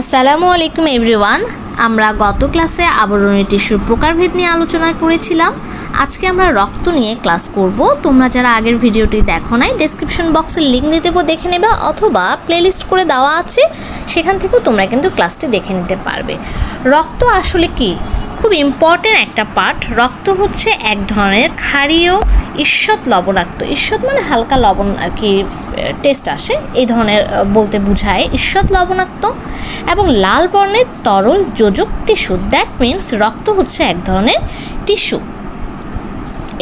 আসসালামু আলাইকুম এভরিওয়ান। আমরা গত ক্লাসে আবরণী টিস্যুর প্রকারভেদ নিয়ে আলোচনা করেছিলাম। আজকে আমরা রক্ত নিয়ে ক্লাস করব। তোমরা যারা আগের ভিডিওটি দেখো নাই ডেসক্রিপশন বক্সের লিঙ্ক দিয়ে দেবো, দেখে নেবে অথবা প্লেলিস্ট করে দেওয়া আছে, সেখান থেকেও তোমরা কিন্তু ক্লাসটি দেখে নিতে পারবে। রক্ত আসলে কি? খুব ইম্পর্টেন্ট একটা পার্ট রক্ত হচ্ছে এক ধরনের ক্ষারীয় ঈষৎ লবণাক্ত। ঈষৎ মানে হালকা লবণ আর কি টেস্ট আসে। এই ধরনের বলতে বোঝায় ঈষৎ লবণাক্ত এবং লাল বর্ণের তরল যোজক টিস্যু দ্যাট মিন্স রক্ত হচ্ছে এক ধরনের টিস্যু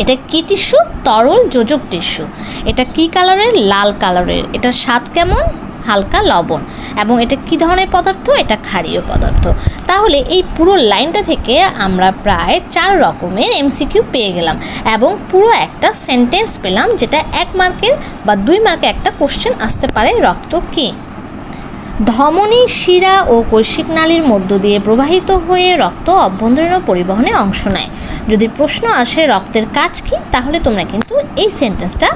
এটা কি টিস্যু তরল যোজক টিস্যু এটা কি কালারের লাল কালারের এটা স্বাদ কেমন? হালকা লবণ। এবং এটা কি ধরনের পদার্থ? এটা ক্ষারীয় পদার্থ। তাহলে এই পুরো লাইনটা থেকে আমরা প্রায় চার রকমের এমসিকিউ পেয়ে গেলাম। এবং পুরো একটা সেন্টেন্স পেলাম যেটা এক মার্কের বা দুই মার্কে একটা কোশ্চেন আসতে পারে রক্ত কী? ধমনী, শিরা ও কৈশিক নালীর মধ্য দিয়ে প্রবাহিত হয়ে রক্ত অভ্যন্তরীণ পরিবহনে অংশ নেয়। যদি প্রশ্ন আসে রক্তের কাজ কি? তাহলে তোমরা কিন্তু এই সেন্টেন্সটা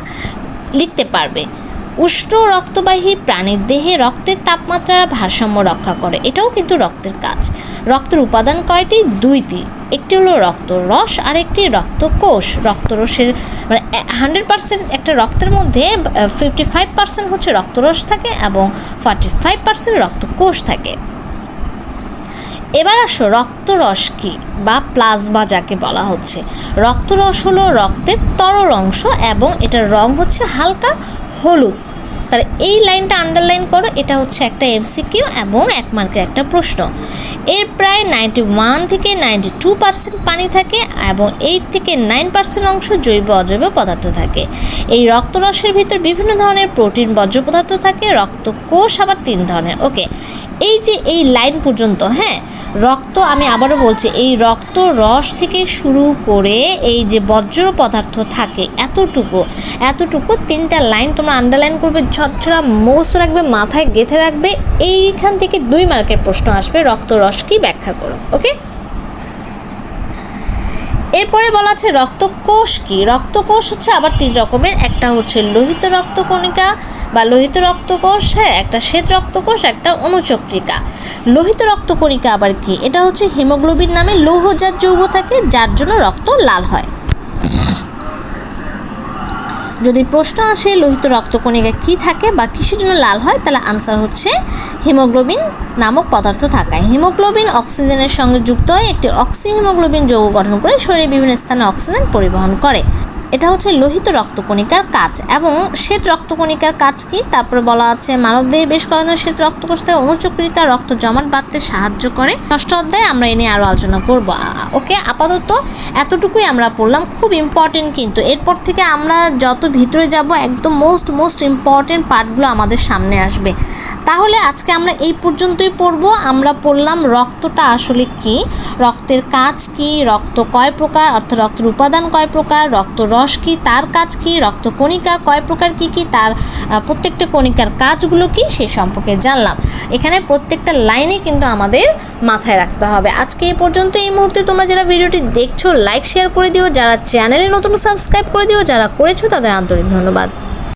লিখতে পারবে। উষ্ণ রক্তবাহী প্রাণীর দেহে রক্তের তাপমাত্রার ভারসাম্য রক্ষা করে। এটাও কিন্তু রক্তের কাজ। রক্তের উপাদান কয়টি? দুইটি। একটি হলো রক্ত রস আর একটি রক্তকোষ। রক্তরসের মানে হান্ড্রেড পার্সেন্ট একটা রক্তের মধ্যে ফিফটি ফাইভ পার্সেন্ট হচ্ছে রক্তরস থাকে এবং ফর্টি ফাইভ পার্সেন্ট রক্তকোষ থাকে। এবার আসো রক্তরস কি বা প্লাজমা যাকে বলা হচ্ছে। রক্তরস হলো রক্তের তরল অংশ এবং এটার রং হচ্ছে হালকা হলুদ। তাহলে এই লাইনটা আন্ডারলাইন করো, এটা হচ্ছে একটা এমসিকিউ এবং এক মার্কের একটা প্রশ্ন। এর প্রায় নাইনটি ওয়ান থেকে নাইনটি টু পার্সেন্ট পানি থাকে এবং এইট থেকে নাইন পার্সেন্ট অংশ জৈব অজৈব পদার্থ থাকে। এই রক্তরসের ভিতর বিভিন্ন ধরনের প্রোটিন, বর্জ্য পদার্থ থাকে রক্ত কোষ আবার তিন ধরনের। ওকে এই যে এই লাইন পর্যন্ত হ্যাঁ রক্ত, আমি আবারও বলছি, এই রক্ত রস থেকে শুরু করে এই যে বজ্র পদার্থ থাকে, এতটুকু এতটুকু তিনটা লাইন তোমরা আন্ডারলাইন করবে, ঝরঝরা মোস রাখবে, মাথায় গেঁথে রাখবে, এইখান থেকে দুই মার্কের প্রশ্ন আসবে, রক্ত রস কি ব্যাখ্যা করো ওকে এরপরে বলা আছে রক্তকোষ কি? রক্তকোষ হচ্ছে আবার তিন রকমের। একটা হচ্ছে লোহিত রক্তকণিকা বা লোহিত রক্তকোষ হ্যাঁ একটা শ্বেত রক্তকোষ, একটা অনুচক্রিকা। লোহিত রক্তকণিকা আবার কি? এটা হচ্ছে হিমোগ্লোবিন নামে লৌহজাত যৌগ থাকে, যার জন্য রক্ত লাল হয়। যদি প্রশ্ন আসে, লোহিত রক্তকণিকা কি থাকে বা কিসের জন্য লাল হয়, তাহলে আনসার হচ্ছে হিমোগ্লোবিন নামক পদার্থ থাকায়। হিমোগ্লোবিন অক্সিজেনের সঙ্গে যুক্ত হয়ে একটি অক্সি হিমোগ্লোবিন যৌগ গঠন করে শরীরের বিভিন্ন স্থানে অক্সিজেন পরিবহন করে। এটা হচ্ছে লোহিত রক্তকণিকার কাজ এবং শ্বেত রক্তকণিকার কাজ কি? তারপরে বলা আছে, মানবদেহে বেশ কয়েকজন শ্বেত রক্তকোষ থেকে অনুচক্রিকা রক্ত জমাট বাঁধতে সাহায্য করে। ষষ্ঠ অধ্যায়ে আমরা এ নিয়ে আরও আলোচনা করব। ওকে, আপাতত এতটুকুই আমরা পড়লাম। খুব ইম্পর্টেন্ট কিন্তু। এরপর থেকে আমরা যত ভিতরে যাব, একদম মোস্ট মোস্ট ইম্পর্টেন্ট পার্টগুলো আমাদের সামনে আসবে। তাহলে আজকে আমরা এই পর্যন্তই পড়ব। আমরা পড়লাম রক্তটা আসলে কি? রক্তের কাজ কি? রক্ত কয় প্রকার? অর্থাৎ রক্তের উপাদান কয় প্রকার? রক্ত রস কি, তার কাজ কি, রক্ত কণিকা, কয় প্রকার কি কি, তার প্রত্যেকটা কণিকার কাজগুলো কি, সে সম্পর্কে জানলাম। এখানে প্রত্যেকটা লাইনে কিন্তু আমাদের মাথায় রাখতে হবে। আজকে এই পর্যন্ত এই মুহূর্তে তোমরা যারা ভিডিওটি দেখছ লাইক শেয়ার করে দিও। যারা চ্যানেলে নতুন সাবস্ক্রাইব করে দিও, যারা করেছ, তাদের আন্তরিক ধন্যবাদ।